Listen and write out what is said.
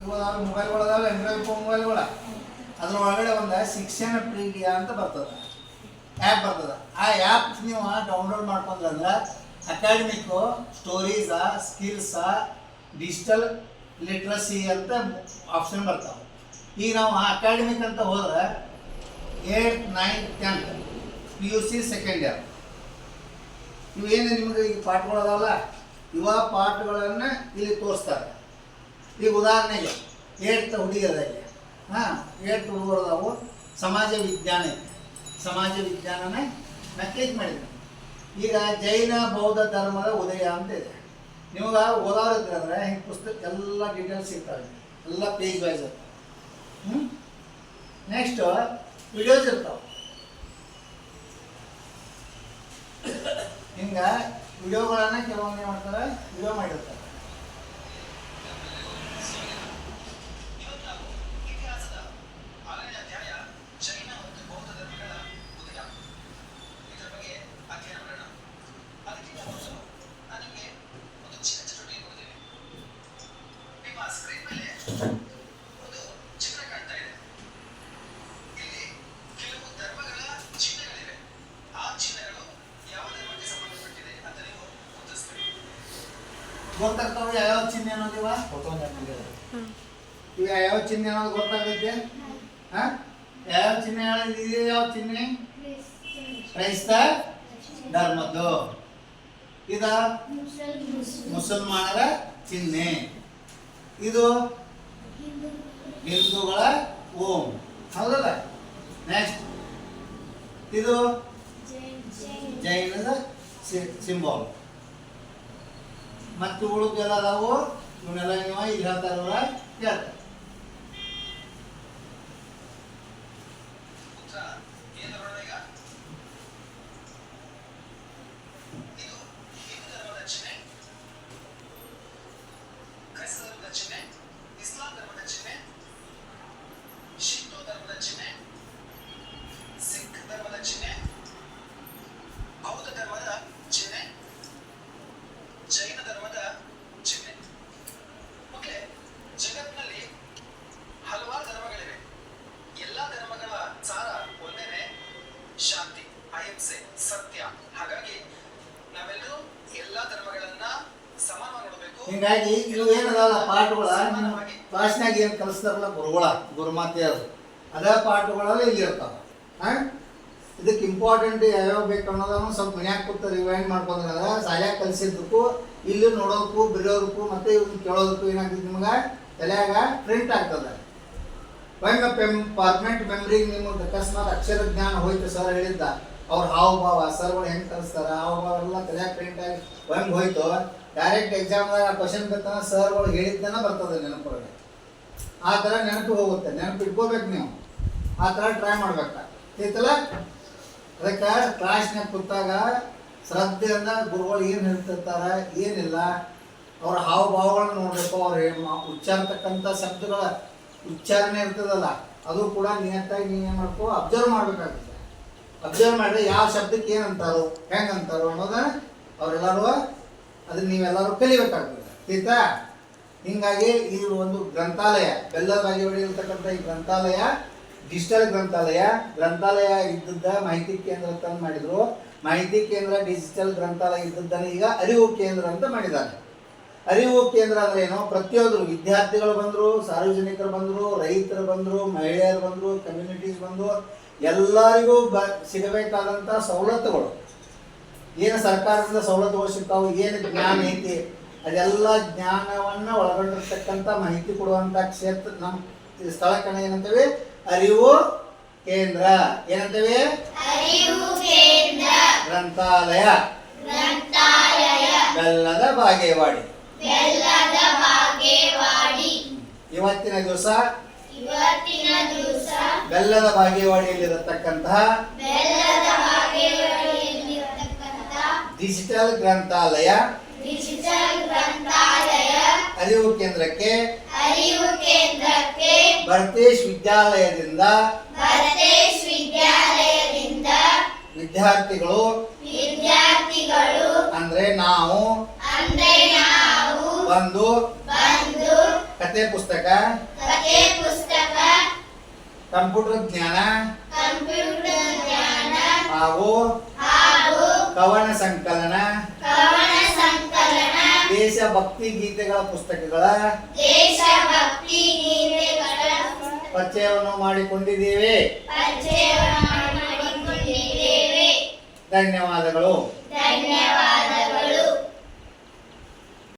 ಮೊಬೈಲ್ಗಳದಾವೆ Android phone ಮೊಬೈಲ್ಗಳ ಅದ್ರ ಒಳಗಡೆ ಒಂದು ಶಿಕ್ಷಣ ಪ್ರೀಡಿಯಾ ಅಂತ ಬರ್ತದ. ಆ್ಯಪ್ ಬರ್ತದ. ಆ ಆ್ಯಪ್ ನೀವು download ಮಾಡ್ಕೊಂಡ್ರಂದ್ರೆ academic stories skills digital literacy ಅಂತ ಆಪ್ಷನ್ ಬರ್ತಾವೆ. ಈಗ ನಾವು ಅಕಾಡೆಮಿಕ್ ಅಂತ ಹೋದ್ರೆ eight nine tenth P U C second year ಇವೇನು ನಿಮಗೆ ಈಗ ಪಾಠಗಳದಾವಲ್ಲ? ಇವ ಪಾಠಗಳನ್ನು ಇಲ್ಲಿ ತೋರಿಸ್ತಾರೆ. ಈಗ ಉದಾಹರಣೆಗೆ ಏಟ್ ಹುಡುಗಿಯರಲ್ಲಿ, ಹಾಂ ಏಟ್ ಹುಡುಗರದಾವು ಸಮಾಜ ವಿಜ್ಞಾನ ಸಮಾಜ ವಿಜ್ಞಾನನೇ ಮೆಸೇಜ್ ಮಾಡಿದ್ರು. ಈಗ ಜೈನ, ಬೌದ್ಧ ಧರ್ಮದ ಉದಯ ಅಂತ ಇದೆ. ನಿಮ್ಗೆ ಓದೋರು ಇದ್ರೆ ಹಿಂಗೆ ಪುಸ್ತಕ ಎಲ್ಲ ಡೀಟೇಲ್ಸ್ ಇರ್ತವೆ. ಎಲ್ಲ ಪೇಜ್ ವೈಸ್ ಇರ್ತವೆ. ಹ್ಞೂ ನೆಕ್ಸ್ಟ್ ವಿಡಿಯೋಸ್ ಇರ್ತಾವೆ. ಹಿಂಗೆ ವಿಡಿಯೋಗಳನ್ನು ಕೆಲವೊಂದು ಮಾಡ್ತಾರೆ? ವಿಡಿಯೋ ಮಾಡಿರ್ತಾರೆ. ಗೊತ್ತಾಗ್ತಾವೆ ಯಾವ್ಯಾವ ಚಿಹ್ನೆ ಅನ್ನೋದಿವ ಇವು? ಯಾವ್ಯಾವ ಚಿಹ್ನೆ ಅನ್ನೋದು ಗೊತ್ತಾಗೈತೆ? ಹಾಂ? ಯಾವ್ಯಾವ ಚಿಹ್ನೆ ಇದು ಯಾವ ಚಿಹ್ನೆ? ಕ್ರೈಸ್ತ ಧರ್ಮದ್ದು. ಇದ ಮುಸಲ್ಮಾನರ ಚಿಹ್ನೆ. ಇದು ಹಿಂದೂಗಳ ಓಂ. ಹೌದಲ್ಲ? ನೆಕ್ಸ್ಟ್ ಇದು ಜೈನದ ಸಿಂಬಾಲ್ ಮತ್ತು ಉಳಿದೆಲ್ಲ ಅದಾವು. ಇವನ್ನೆಲ್ಲ ನೀವು ಇಲ್ಲಿ ಹೇಳ್ತಾರಲ್ಲ ಕೇಳ್ತಾರೆ ಇಸ್ಲಾಂ ಶಿಂಟೋ ಧರ್ಮದ ಚಿಹ್ನೆ ಸಿಖ್ ಧರ್ಮದ ಚಿಹ್ನೆ ಬೌದ್ಧ ಧರ್ಮದ ಚಿಹ್ನೆ ಜೈನ ಧರ್ಮದ ಚಿಹ್ನೆ ಮಕ್ಕಳೇ ಜಗತ್ತಿನಲ್ಲಿ ಹಲವಾರು ಧರ್ಮಗಳಿವೆ ಎಲ್ಲ ಧರ್ಮಗಳ ಸಾರ ಒಂದೇನೆ ಶಾಂತಿ ಅಹಿಂಸೆ ಸತ್ಯ ಹಾಗಾಗಿ ನಾವೆಲ್ಲರೂ ಎಲ್ಲ ಧರ್ಮಗಳನ್ನ ಸಮಾನವಾಗಿ ನೋಡಬೇಕು ಹಿಂಗಾಗಿ ಇಲ್ಲಿ ಏನದಲ್ಲ ಪಾಠಗಳ ನಿಮ್ಮ ಕ್ಲಾಸ್ನಾಗ ಏನು ಕಲಿಸ್ತಾರಲ್ಲ ಗುರುಗಳ ಗುರುಮಾತೆ ಅದು ಪಾಠಗಳೆಲ್ಲ ಇಲ್ಲಿ ಇರ್ತಾವೆ. ಇದಕ್ಕೆ ಇಂಪಾರ್ಟೆಂಟ್ ಯಾವ್ಯಾವ ಬೇಕು ಅನ್ನೋದನ್ನು ಸ್ವಲ್ಪ ಮನ್ಯಾಗ ಕೂತು ರಿವೈಂಡ್ ಮಾಡ್ಕೊಂಡ್ರೆ ಶಾಲ್ಯಾಗ ಕಲಿಸಿದ್ದಕ್ಕೂ, ಇಲ್ಲಿ ನೋಡೋದಕ್ಕೂ ಬರೆಯೋದಕ್ಕೂ ಮತ್ತೆ ಇವ್ನ ಕೇಳೋದಕ್ಕೂ ಏನಾಗ್ತದೆ ನಿಮ್ಗೆ? ತಲೆಯಾಗ ಪ್ರಿಂಟ್ ಆಗ್ತದೆ. ಹೆಂಗ ಪೆಮ್ ಪರ್ಮನೆಂಟ್ ಮೆಮ್ರಿಗೆ ನಿಮಗೆ ಅಕಸ್ಮಾತ್ ಅಕ್ಷರ ಜ್ಞಾನ ಹೋಯ್ತು ಸರ್ ಹೇಳಿದ್ದ. ಅವ್ರ ಹಾವ ಭಾವ ಸರ್ಗಳು ಹೆಂಗೆ ಕಲಿಸ್ತಾರೆ ಹಾವು ಭಾವ ಎಲ್ಲ ತಲೆಯಾಗ ಪ್ರಿಂಟ್ ಆಗಿ ಹೆಂಗೆ ಹೋಯ್ತು? ಡೈರೆಕ್ಟ್ ಎಕ್ಸಾಮ್ದಾಗ ಕ್ವಶನ್ ಬರ್ತಾನೆ ಸರ್ಗಳು ಹೇಳಿದ್ದನ ಬರ್ತದೆ ನೆನಪೊಳಗೆ ಆ ಥರ ನೆನಪು ಹೋಗುತ್ತೆ. ನೆನಪು ಇಟ್ಕೋಬೇಕು ನೀವು. ಆ ಥರ ಟ್ರೈ ಮಾಡ್ಬೇಕಾಗ್ತೈತಲ್ಲ ಅದಕ್ಕೆ ಕ್ಲಾಸ್ನಾಗ ಕೂತಾಗ ಶ್ರದ್ಧೆಯಿಂದ ಗುರುಗಳು ಏನು ಹೇಳ್ತಿರ್ತಾರ, ಏನಿಲ್ಲ, ಅವ್ರ ಹಾವ ಭಾವಗಳನ್ನ ನೋಡಬೇಕು, ಅವ್ರ ಉಚ್ಚಾರ್ತಕ್ಕಂಥ ಶಬ್ದಗಳ ಉಚ್ಚಾರಣೆ ಇರ್ತದಲ್ಲ, ಅದು ಕೂಡ ನಿಯತ್ತಾಗಿ ನೀವು ಏನು ಮಾಡ್ಕೋ ಅಬ್ಸರ್ವ್ ಮಾಡಬೇಕಾಗುತ್ತೆ. ಅಬ್ಸರ್ವ್ ಮಾಡಿದ್ರೆ ಯಾವ ಶಬ್ದಕ್ಕೆ ಏನು ಅಂತಾರೋ, ಹೆಂಗೆ ಅಂತಾರೋ ಅನ್ನೋದ ಅವರೆಲ್ಲರೂ ಅದನ್ನ ನೀವೆಲ್ಲರೂ ಕಲಿಬೇಕಾಗ್ತದೆ. ಆಯ್ತಾ? ಹಿಂಗಾಗಿ ಇದು ಒಂದು ಗ್ರಂಥಾಲಯ. ಬೆಲ್ಲದ ಬಾಗೇವಾಡಿ ಈ ಗ್ರಂಥಾಲಯ ಡಿಜಿಟಲ್ ಗ್ರಂಥಾಲಯ. ಗ್ರಂಥಾಲಯ ಇದ್ದದ್ದ ಮಾಹಿತಿ ಕೇಂದ್ರ ಅಂತ ಮಾಡಿದ್ರು. ಮಾಹಿತಿ ಕೇಂದ್ರ ಡಿಜಿಟಲ್ ಗ್ರಂಥಾಲಯ ಇದ್ದದ್ದನ್ನು ಈಗ ಅರಿವು ಕೇಂದ್ರ ಅಂತ ಮಾಡಿದ್ದಾರೆ. ಅರಿವು ಕೇಂದ್ರ ಅಂದ್ರೆ ಏನು? ಪ್ರತಿಯೊಂದು ವಿದ್ಯಾರ್ಥಿಗಳು ಬಂದರು, ಸಾರ್ವಜನಿಕರು ಬಂದರು, ರೈತರು ಬಂದರು, ಮಹಿಳೆಯರು ಬಂದರು ಕಮ್ಯುನಿಟೀಸ್ ಬಂದರು, ಎಲ್ಲರಿಗೂ ಬ ಸಿಗಬೇಕಾದಂಥ ಸವಲತ್ತುಗಳು. ಏನು ಸರ್ಕಾರದಿಂದ ಸವಲತ್ತುಗಳು ಸಿಗ್ತಾವೆ ಏನು ಜ್ಞಾನ ಐತಿ ಅದೆಲ್ಲ ಜ್ಞಾನವನ್ನು ಒಳಗೊಂಡಿರ್ತಕ್ಕಂಥ ಮಾಹಿತಿ ಕೊಡುವಂಥ ಕ್ಷೇತ್ರ ನಮ್ಮ ಸ್ಥಳಕ್ಕೆ ಏನಂತೇವೆ? ಅರಿವು ಕೇಂದ್ರ. ಏನಂತೇವೆ? ಗ್ರಂಥಾಲಯ. ಬೆಲ್ಲದ ಬಾಗೇವಾಡಿ. ಇವತ್ತಿನ ದಿವಸ? ಇವತ್ತಿನ ದಿವಸ. ಬೆಲ್ಲದ ಬಾಗೇವಾಡಿಯಲ್ಲಿರತಕ್ಕಂತಹ ಡಿಜಿಟಲ್ ಗ್ರಂಥಾಲಯ. ಡಿಜಿಟಲ್ ಗ್ರಂಥಾಲಯ. ಅರಿವು ಕೇಂದ್ರಕ್ಕೆ. ಅರಿವು ಕೇಂದ್ರಕ್ಕೆ. ಭರತೇಶ್ ವಿದ್ಯಾಲಯದಿಂದ. ಭರತೇಶ್ ವಿದ್ಯಾಲಯದಿಂದ. ವಿದ್ಯಾರ್ಥಿಗಳು. ವಿದ್ಯಾರ್ಥಿಗಳು. ಅಂದ್ರೆ ನಾವು. ಅಂದ್ರೆ ನಾವು. ಬಂದು. ಬಂದು. ಕತೆ ಪುಸ್ತಕ. ಕತೆ ಪುಸ್ತಕ. ಕಂಪ್ಯೂಟರ್ ಜ್ಞಾನ. ಕಂಪ್ಯೂಟರ್ ಜ್ಞಾನ. ಹಾಗೂ ಕವನ ಸಂಕಲನ ಕವನ ಸಂಕಲನ ದೇಶಭಕ್ತಿ ಗೀತೆಗಳ ಪುಸ್ತಕಗಳ ದೇಶಭಕ್ತಿ ಗೀತೆಗಳ ಪರಿಚಯವನ್ನು ಮಾಡಿಕೊಂಡಿದ್ದೇವೆ. ಪರಿಚಯವನ್ನು ಮಾಡಿಕೊಂಡಿದ್ದೇವೆ. ಧನ್ಯವಾದಗಳು.